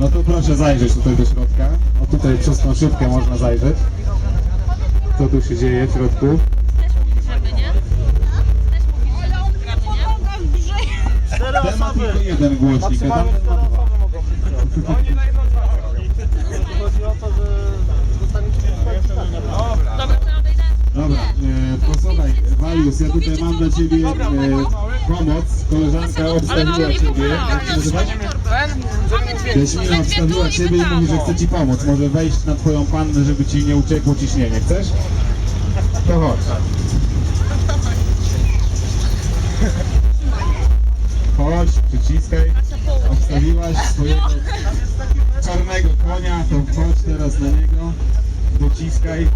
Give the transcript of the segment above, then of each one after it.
No to proszę zajrzeć tutaj do środka. O tutaj przez tą szybkę można zajrzeć. Co tu się dzieje w środku? Cztery osoby. tylko jeden głośnik, a Maksymalnie tamten cztery ma dwa. osoby mogą być. Chodzi o to, że. Dobra, to ja odejdę. Dobra, e, posłuchaj, Walius, ja tutaj mam dla Ciebie e, pomoc. Koleżanka obstawiła Ciebie. Jak się nazywasz? Jaśmina obstawiła Ciebie i mówi, że chce Ci pomóc. Może wejść na Twoją pannę, żeby Ci nie uciekło ciśnienie. Chcesz? To chodź. Chodź, przyciskaj. Obstawiłaś swojego czarnego konia, to chodź teraz na niego. Dociskaj.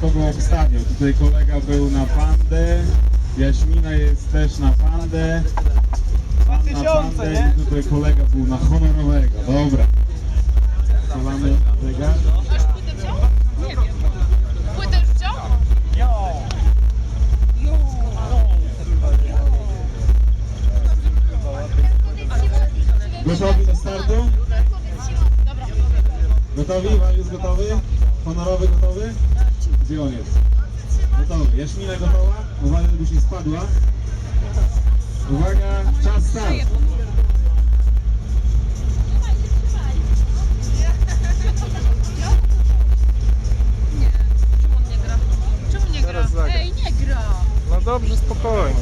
Kogo obstawiał. Tutaj kolega był na pandę, Jaśmina jest też na pandę. Pan na 2000, pandę i tutaj kolega był na honorowego. Dobra. Mamy zegar. Wziął? Gotowi do startu? Gotowi? Walius gotowy? Honorowy gotowy? Gdzie on jest? Gotowy. Jaśmina gotowa? Uwaga, żebyś nie spadła. Uwaga, czas start. Czemu on nie gra? Czemu nie gra? Teraz zagra. Ej, nie gra! No dobrze, spokojnie.